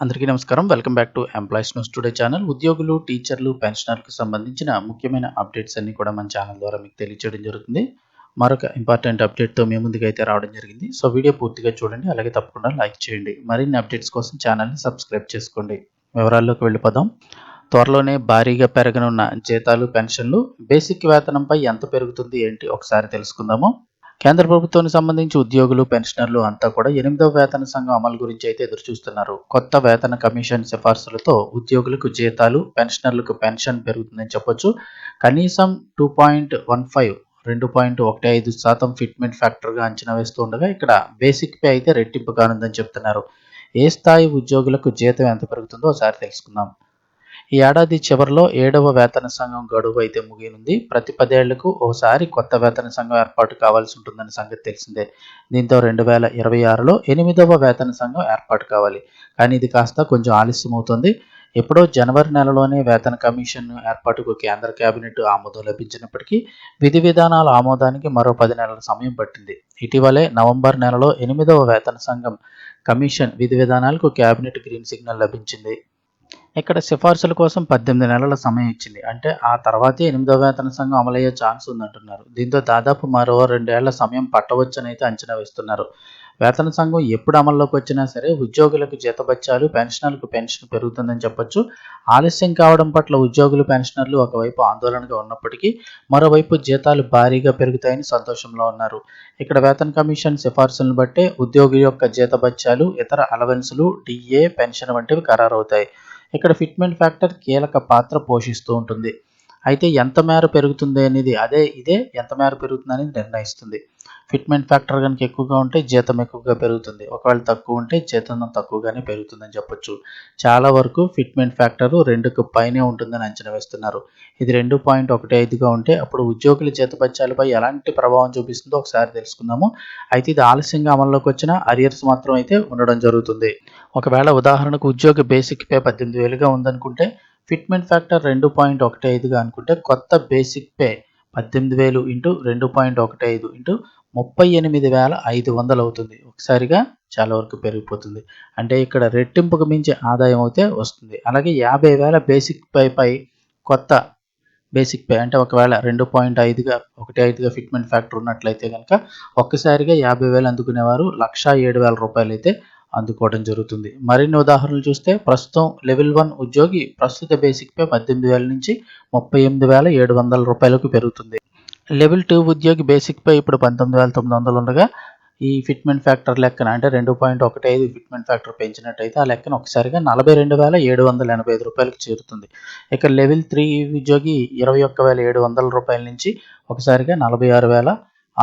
అందరికీ నమస్కారం. Welcome back to employees news today channel. ఉద్యోగులు టీచర్లు పెన్షనర్లకు సంబంధించిన ముఖ్యమైన అప్డేట్స్ అన్ని కూడా మన ఛానల్ ద్వారా మీకు తెలియచేయడం జరుగుతుంది. మరొక ఇంపార్టెంట్ అప్డేట్తో మీ ముందుకైతే అయితే రావడం జరిగింది. సో వీడియో పూర్తిగా చూడండి. అలాగే తప్పకుండా లైక్ చేయండి. మరిన్ని అప్డేట్స్ కోసం ఛానల్ని సబ్స్క్రైబ్ చేసుకోండి. వివరాల్లోకి వెళ్ళిపోదాం. త్వరలోనే భారీగా పెరగనున్న జీతాలు పెన్షన్లు బేసిక్ వేతనంపై ఎంత పెరుగుతుంది ఏంటి ఒకసారి తెలుసుకుందాము. కేంద్ర ప్రభుత్వానికి సంబంధించి ఉద్యోగులు పెన్షనర్లు అంతా కూడా ఎనిమిదవ వేతన సంఘం అమలు గురించి అయితే ఎదురుచూస్తున్నారు కొత్త వేతన కమిషన్ సిఫార్సులతో ఉద్యోగులకు జీతాలు పెన్షనర్లకు పెన్షన్ పెరుగుతుందని చెప్పొచ్చు. కనీసం టూ పాయింట్ వన్ ఫైవ్ రెండు పాయింట్ ఒకటి ఐదు శాతం ఫిట్మెంట్ ఫ్యాక్టర్గా అంచనా వేస్తూ ఉండగా ఇక్కడ బేసిక్ పే అయితే రెట్టింపు కానుందని చెప్తున్నారు. ఏ స్థాయి ఉద్యోగులకు జీతం ఎంత పెరుగుతుందో ఒకసారి తెలుసుకుందాం. ఈ ఏడాది చివరిలో ఏడవ వేతన సంఘం గడువు అయితే ముగియనుంది. ప్రతి పదేళ్ళకు ఓసారి కొత్త వేతన సంఘం ఏర్పాటు కావాల్సి ఉంటుందన్న సంగతి తెలిసిందే. దీంతో రెండు వేల ఇరవై ఆరులో ఎనిమిదవ వేతన సంఘం ఏర్పాటు కావాలి. కానీ ఇది కాస్త కొంచెం ఆలస్యం అవుతుంది. ఎప్పుడో జనవరి నెలలోనే వేతన కమిషన్ ఏర్పాటుకు కేంద్ర కేబినెట్ ఆమోదం లభించినప్పటికీ విధి విధానాల ఆమోదానికి మరో పది నెలల సమయం పట్టింది. ఇటీవలే నవంబర్ నెలలో ఎనిమిదవ వేతన సంఘం కమిషన్ విధి విధానాలకు కేబినెట్ గ్రీన్ సిగ్నల్ లభించింది. ఇక్కడ సిఫార్సుల కోసం పద్దెనిమిది నెలల సమయం ఇచ్చింది. అంటే ఆ తర్వాతే ఎనిమిదో వేతన సంఘం అమలయ్యే ఛాన్స్ ఉందంటున్నారు. దీంతో దాదాపు మరో రెండేళ్ళ సమయం పట్టవచ్చని అయితే అంచనా వేస్తున్నారు. వేతన సంఘం ఎప్పుడు అమల్లోకి వచ్చినా సరే ఉద్యోగులకు జీతబత్యాలు పెన్షనర్లకు పెన్షన్ పెరుగుతుందని చెప్పొచ్చు. ఆలస్యం కావడం పట్ల ఉద్యోగులు పెన్షనర్లు ఒకవైపు ఆందోళనగా ఉన్నప్పటికీ మరోవైపు జీతాలు భారీగా పెరుగుతాయని సంతోషంలో ఉన్నారు. ఇక్కడ వేతన కమిషన్ సిఫార్సులను బట్టే ఉద్యోగి యొక్క జీతబత్యాలు ఇతర అలవెన్సులు డిఏ పెన్షన్ వంటివి ఖరారవుతాయి. ఇక్కడ ఫిట్మెంట్ ఫ్యాక్టర్ కీలక పాత్ర పోషిస్తూ ఉంటుంది. అయితే ఎంత మేర పెరుగుతుంది అనేది అదే ఇదే ఎంత మేర పెరుగుతుంది అనేది నిర్ణయిస్తుంది. ఫిట్మెంట్ ఫ్యాక్టర్ కనుక ఎక్కువగా ఉంటే జీతం ఎక్కువగా పెరుగుతుంది. ఒకవేళ తక్కువ ఉంటే జీతం తక్కువగానే పెరుగుతుందని చెప్పొచ్చు. చాలా వరకు ఫిట్మెంట్ ఫ్యాక్టర్ రెండుకు పైనే ఉంటుందని అంచనా వేస్తున్నారు. ఇది రెండు పాయింట్ ఒకటి ఐదుగా ఉంటే అప్పుడు ఉద్యోగుల జీతపత్యాలపై ఎలాంటి ప్రభావం చూపిస్తుందో ఒకసారి తెలుసుకుందాము. అయితే ఇది ఆలస్యంగా అమల్లోకి వచ్చిన అరియర్స్ మాత్రం అయితే ఉండడం జరుగుతుంది. ఒకవేళ ఉదాహరణకు ఉద్యోగ బేసిక్ పే పద్దెనిమిది వేలుగా ఉందనుకుంటే ఫిట్మెంట్ ఫ్యాక్టర్ రెండు పాయింట్ ఒకటి ఐదుగా అనుకుంటే కొత్త బేసిక్ పే పద్దెనిమిది వేలు ఇంటూ రెండు పాయింట్ ఒకటి ఐదు ఇంటూ ముప్పై ఎనిమిది వేల ఐదు వందలు అవుతుంది. ఒకసారిగా చాలా వరకు పెరిగిపోతుంది. అంటే ఇక్కడ రెట్టింపుకు మించి ఆదాయం అయితే వస్తుంది. అలాగే యాభై వేల బేసిక్ పై పై కొత్త బేసిక్ పే అంటే ఒకవేళ రెండు పాయింట్ ఐదుగా ఒకటి ఐదుగా ఫిట్మెంట్ ఫ్యాక్టర్ ఉన్నట్లయితే కనుక ఒక్కసారిగా యాభై వేలు అందుకునేవారు లక్షా ఏడు వేల రూపాయలు అయితే అందుకోవడం జరుగుతుంది. మరిన్ని ఉదాహరణలు చూస్తే ప్రస్తుతం లెవెల్ వన్ ఉద్యోగి ప్రస్తుత బేసిక్ పే పద్దెనిమిది వేల నుంచి ముప్పై ఎనిమిది వేల ఏడు వందల రూపాయలకు పెరుగుతుంది. లెవెల్ టూ ఉద్యోగి బేసిక్ పే ఇప్పుడు పంతొమ్మిది వేల తొమ్మిది వందలు ఉండగా ఈ ఫిట్మెంట్ ఫ్యాక్టర్ లెక్కన అంటే రెండు పాయింట్ ఒకటి ఐదు ఫిట్మెంట్ ఫ్యాక్టర్ పెంచినట్టయితే ఆ లెక్కన ఒకసారిగా నలభై రెండు వేల ఏడు వందల ఎనభై ఐదు రూపాయలకు చేరుతుంది. ఇక లెవెల్ త్రీ ఉద్యోగి ఇరవై ఒక్క వేల ఏడు వందల రూపాయల నుంచి ఒకసారిగా నలభై ఆరు వేల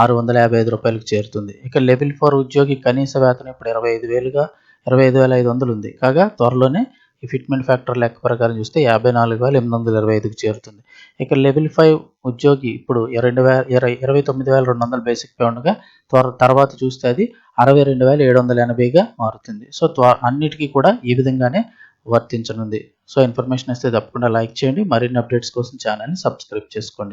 ఆరు వందల యాభై ఐదు రూపాయలకు చేరుతుంది. ఇక లెవెల్ ఫోర్ ఉద్యోగి కనీస వేతనం ఇప్పుడు ఇరవై ఐదు వేలుగా ఇరవై ఐదు వేల ఐదు వందలు ఉంది. కాగా త్వరలోనే ఈ ఫిట్మెంట్ ఫ్యాక్టర్ లెక్క ప్రకారం చూస్తే యాభై నాలుగు వేల ఎనిమిది వందల ఇరవై ఐదుకి చేరుతుంది. ఇక లెవెల్ ఫైవ్ ఉద్యోగి ఇప్పుడు రెండు వేల ఇరవై ఇరవై తొమ్మిది వేల రెండు వందల బేసిక్ పే ఉండగా త్వర తర్వాత చూస్తే అది అరవై రెండు వేల ఏడు వందల ఎనభైగా మారుతుంది. సో త్వ అన్నిటికీ కూడా ఈ విధంగానే వర్తించనుంది. సో ఇన్ఫర్మేషన్ ఇస్తే తప్పకుండా లైక్ చేయండి. మరిన్ని అప్డేట్స్ కోసం ఛానల్ని సబ్స్క్రైబ్ చేసుకోండి.